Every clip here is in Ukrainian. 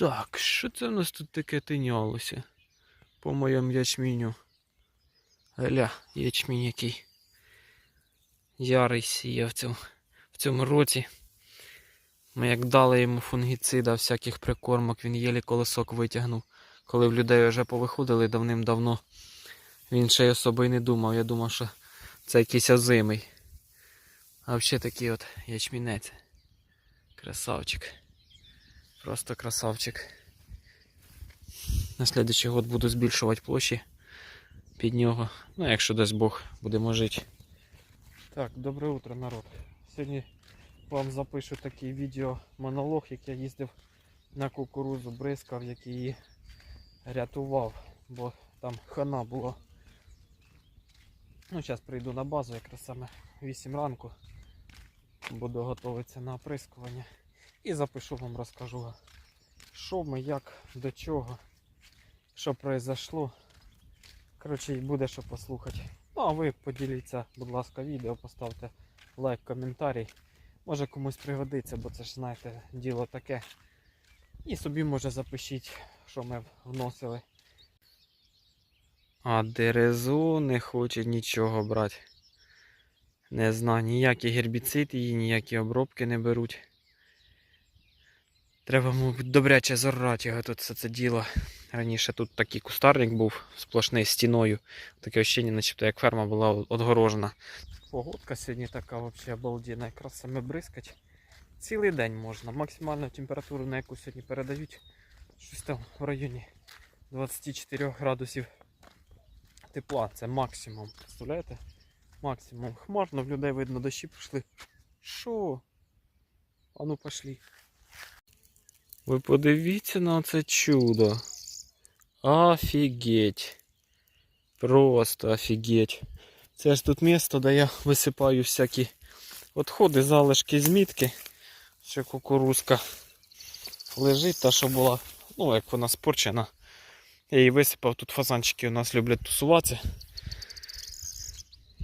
Так, що це в нас тут таке тинялося? По моєму ячміню. Гля, ячмінь який. Ярий сіяв в цьому, в цьому році. Ми як дали йому фунгіцида, всяких прикормок, він єлі колесок витягнув. Коли в людей вже повиходили давним-давно, він ще й особо й не думав. Я думав, що це якийсь озимий. А взагалі такий от ячмінець. Красавчик. Просто красавчик. На слідчий год буду збільшувати площі під нього. Ну, якщо дасть Бог, будемо жити. Так, добре утро, народ. Сьогодні вам запишу такий відео-монолог, як я їздив на кукурузу, бризкав, як її рятував, бо там хана було. Ну, зараз прийду на базу, якраз саме 8 ранку. Буду готуватися на оприскування. І запишу вам, розкажу, що ми, як, до чого, що произошло. Коротше, буде що послухати. Ну, а ви поділіться, будь ласка, відео, поставте лайк, коментарій. Може комусь пригодиться, бо це ж, знаєте, діло таке. І собі, може, запишіть, що ми вносили. А дерезу не хоче нічого брати. Не знаю, ніякий гербіцид її, ніякі обробки не беруть. Треба, мабуть, добряче зорати його тут все це діло. Раніше тут такий кустарник був сплошний стіною. Таке ощущення, начебто як ферма була отгорожена. Погодка сьогодні така взагалі обалденна. Якраз саме бризкать. Цілий день можна. Максимальну температуру, на яку сьогодні передають, щось там в районі 24 градусів тепла. Це максимум. Представляєте? Максимум. Хмарно, в людей видно, дощі пішли. Що? А ну пошли. Ви подивіться на це чудо. Офігеть. Просто офігеть. Це ж тут місто, де я висипаю всякі відходи, залишки змітки. Ще кукурузка лежить, та що була, ну як вона спорчена. Я її висипав, тут фазанчики у нас люблять тусуватися.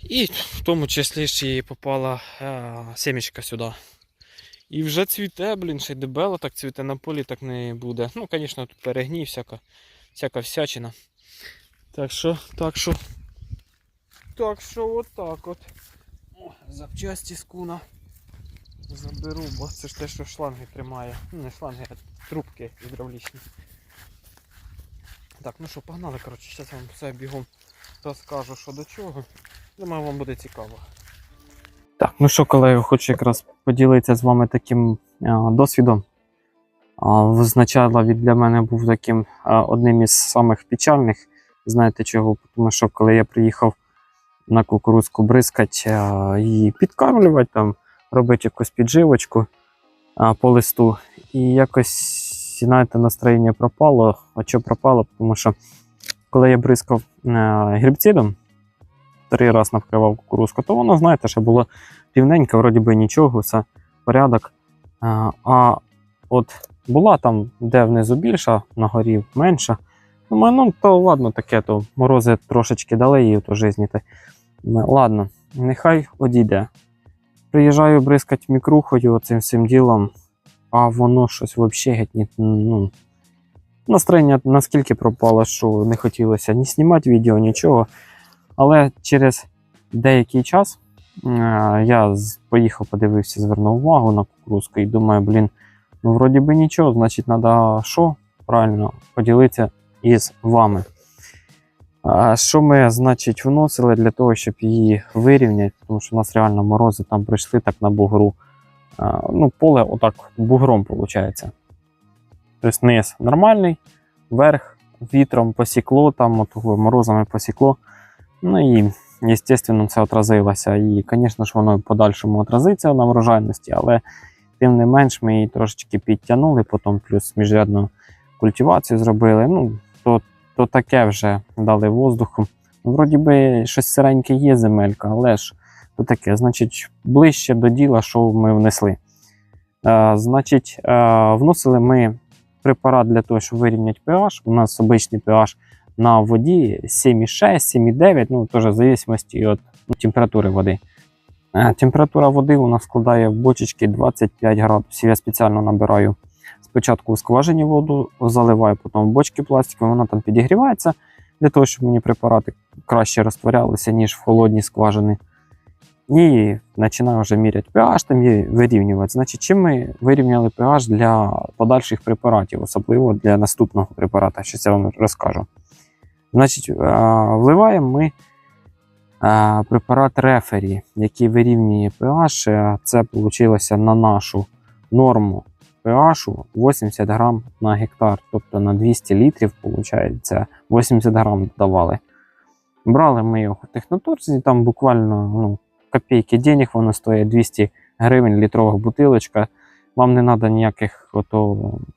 І в тому числі ще їй попала а, семечка сюди. І вже цвіте, блін, ще й дебело так цвіте на полі, так не буде. Ну, звісно, тут перегній, всяка, всяка всячина. Так що, так що. Так що отак от. О, запчасті з куна. Заберу, бо це ж те, що шланги тримає. Ну, не шланги, а трубки гідравлічні. Так, ну що, погнали, коротше, зараз вам все бігом розкажу, що до чого. Думаю, вам буде цікаво. Так, ну що, колеги, хочу якраз поділитися з вами таким а, досвідом. А, Значало він для мене був таким а, одним із самих печальних. Знаєте чого? Тому що коли я приїхав на кукурузку бризкати, а, її підкармлювати, там, робити якусь підживочку по листу. І якось, знаєте, настроєння пропало. А що пропало? Тому що коли я бризкав а, гербіцидом, три рази навкривав кукурузку, то воно, знаєте, ще було рівненько, вроді би нічого, все порядок. А, от була там, де внизу більша, на горі менша. Думаю, ну то ладно, таке, то морози трошечки дали їй в житті. Ладно, нехай одійде. Приїжджаю бризкать мікрухою оцим всім ділом, а воно щось взагалі геть ну, настроєння наскільки пропало, що не хотілося ні знімати відео, нічого. Але через деякий час е, я поїхав, подивився, звернув увагу на кукурузку і думаю, блін, ну вроді би нічого, значить, треба що? Правильно поділитися із вами. Що ми, значить, вносили для того, щоб її вирівняти, тому що у нас реально морози там прийшли так на бугру. Ну, поле отак бугром виходить. Тобто низ нормальний, верх вітром посікло, там от, морозами посікло. Ну і, звісно, це отразилося. І, звісно ж, воно в подальшому отразиться на врожайності, але тим не менш ми її трошечки підтягнули, потім плюс міжрядну культивацію зробили. Ну, то, то таке вже дали воздуху. Ну, Вроді би, щось сиреньке є земелька, але ж то таке, значить, ближче до діла, що ми внесли. Е, значить, е, вносили ми препарат для того, щоб вирівняти pH. У нас обичний pH на воді 7,6, 7,9, ну теж в зависимості від ну, температури води. Е, Температура води у нас складає в бочечки 25 градусів. Я спеціально набираю спочатку у скважині воду заливаю, потім в бочки пластикові, вона там підігрівається для того, щоб мені препарати краще розтворялися, ніж в холодній скважини. І починаю вже міряти pH там і вирівнювати. Значить, чим ми вирівняли pH для подальших препаратів, особливо для наступного препарата, що я вам розкажу. Значить, е, вливаємо ми е, препарат Рефері, який вирівнює pH. Е, Це вийшло на нашу норму pH 80 грам на гектар, тобто на 200 літрів, виходить, 80 грам давали. Брали ми його в техноторзі, там буквально ну, копійки денег, воно стоїть 200 гривень літрова бутилочка. Вам не треба ніяких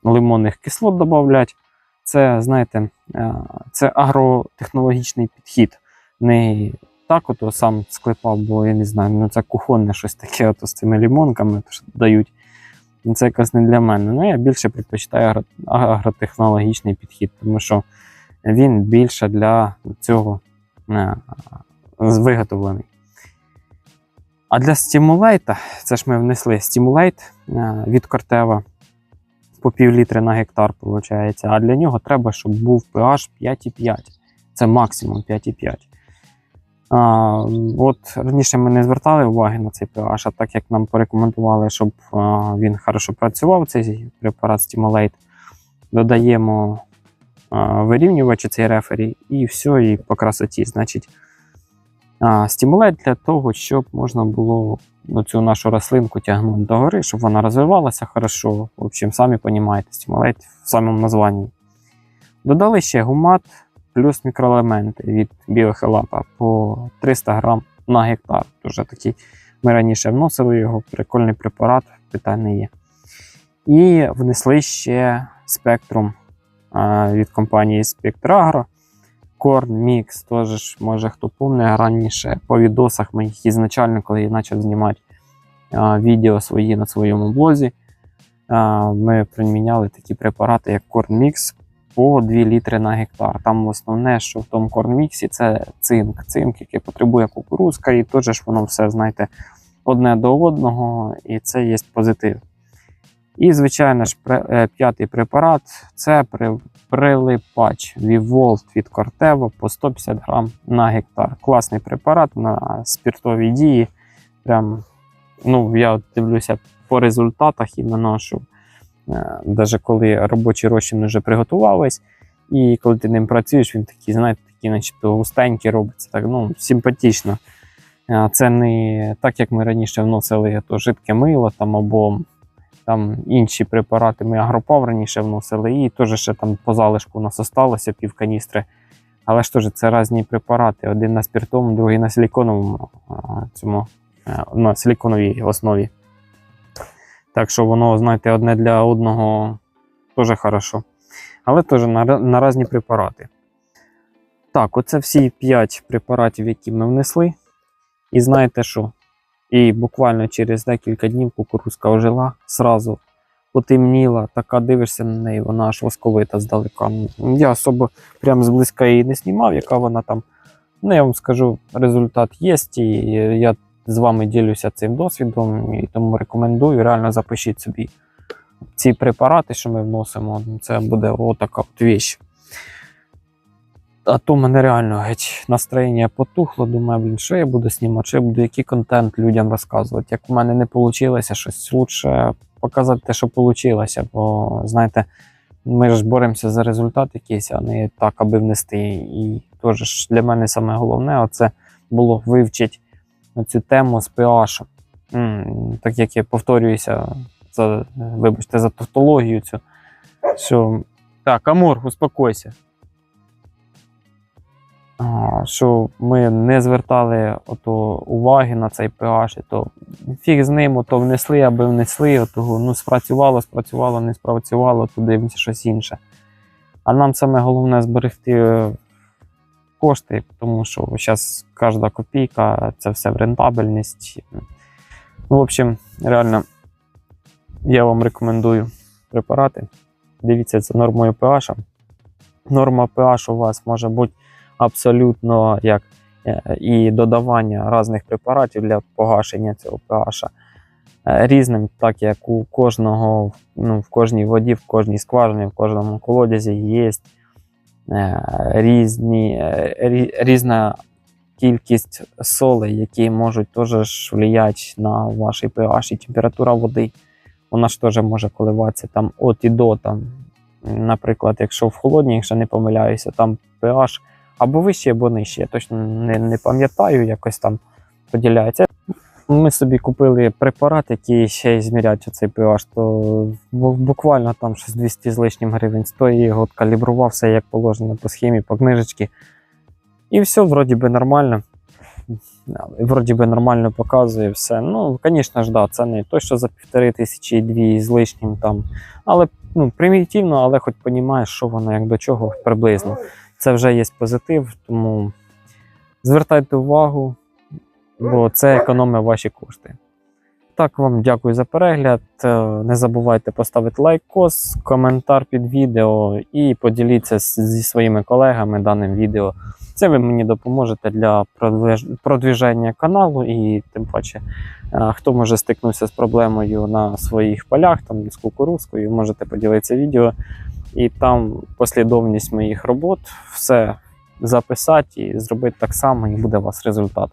лимонних кислот додати. Це, знаєте, е, це агротехнологічний підхід. Не так ото сам склепав, бо я не знаю, ну це кухонне щось таке ото з цими лимонками що дають. Ну, Це якось не для мене. Ну, я більше предпочитаю агротехнологічний підхід, тому що він більше для цього е, виготовлений. А для стимулейта, це ж ми внесли стимулейт від Кортева по пів літри на гектар, виходить. А для нього треба, щоб був pH 5,5. Це максимум 5,5. А, от раніше ми не звертали уваги на цей pH, а так як нам порекомендували, щоб а, він хорошо працював, цей препарат Stimulate, додаємо а, вирівнювач цей рефері, і все, і по красоті. Значить, а, стимулет для того, щоб можна було цю нашу рослинку тягнути догори, щоб вона розвивалася хорошо. В общем, самі розумієте, стимулет в самому названні. Додали ще гумат плюс мікроелементи від біохелата по 300 грам на гектар. Дуже такий. Ми раніше вносили його, прикольний препарат, питань не є. І внесли ще спектрум від компанії Spectragro. Corn Mix, теж може хто пам'ятає, раніше по відосах моїх ізначально, коли я почав знімати а, відео свої на своєму блозі, а, ми приміняли такі препарати, як Corn Mix по 2 літри на гектар. Там основне, що в тому Mix це цинк. Цинк, який потребує кукурузка, і теж воно все, знаєте, одне до одного, і це є позитив. І, звичайно ж, е, п'ятий препарат це прилипач Vivolt від Кортева по 150 грам на гектар. Класний препарат на спіртові дії. Прям, ну, я дивлюся по результатах, іменно, що навіть коли робочий розчин вже приготувались, і коли ти ним працюєш, він такий, знаєте, такий, начебто густенький робиться, так ну, симпатично. Е, Це не так, як ми раніше вносили то жидке мило там, або там інші препарати. Ми агропав раніше вносили, і теж ще там по залишку у нас осталося пів каністри. Але ж теж це різні препарати. Один на спиртовому, другий на силіконовому цьому, е, на силіконовій основі. Так що воно, знаєте, одне для одного теж хорошо. Але теж на, на різні препарати. Так, оце всі 5 препаратів, які ми внесли. І знаєте що? І буквально через декілька днів кукурузка ожила, сразу потемніла, така дивишся на неї, вона аж восковита здалека. Я особо прям зблизька її не знімав, яка вона там. Ну, я вам скажу, результат є, і я з вами ділюся цим досвідом, і тому рекомендую. Реально запишіть собі ці препарати, що ми вносимо. Це буде отака от віч. А то мене реально геть настроєння потухло. Думаю, блін, що я буду знімати, що я буду який контент людям розказувати. Як у мене не вийшло щось, лучше показати те, що вийшло. Бо знаєте, ми ж боремося за результат якийсь, а не так, аби внести. І теж для мене саме головне це було вивчити цю тему з pH. Так як я повторююся, за, вибачте, за тавтологію цю. Що... Так, Амур, успокойся. Що ми не звертали ото уваги на цей pH, то фіг з ним, то внесли, аби внесли, отого, ну спрацювало, спрацювало, не спрацювало, то дивимося щось інше. А нам саме головне зберегти е, кошти, тому що зараз кожна копійка це все в рентабельність. Ну, в общем, реально, я вам рекомендую препарати. Дивіться за нормою pH. Норма pH у вас може бути абсолютно як е, і додавання різних препаратів для погашення цього pH. е, різним, так як у кожного, ну, в кожній воді, в кожній скважині, в кожному колодязі є е, різні, різна кількість солей, які можуть теж впливати на ваш pH і температура води. Вона ж теж може коливатися там от і до. Там, наприклад, якщо в холодній, якщо не помиляюся, там pH або вище, або нижче. Я точно не, не пам'ятаю, якось там поділяється. Ми собі купили препарат, який ще й зміряє цей pH, то буквально там щось 200 з лишнім гривень стоїть, його калібрував все як положено по схемі, по книжечці. І все, вроді би нормально. Вроді би нормально показує все. Ну, звісно ж, да, це не то, що за півтори тисячі дві з лишнім там. Але ну, примітивно, але хоч розумієш, що воно як до чого приблизно. Це вже є позитив, тому звертайте увагу, бо це економить ваші кошти. Так, вам дякую за перегляд. Е, Не забувайте поставити лайкос, коментар під відео і поділіться зі своїми колегами даним відео. Це ви мені допоможете для продвіження каналу, і тим паче, е, хто може стикнувся з проблемою на своїх полях, там з кукурузкою, можете поділитися відео. І там послідовність моїх робот, все записати і зробити так само, і буде у вас результат.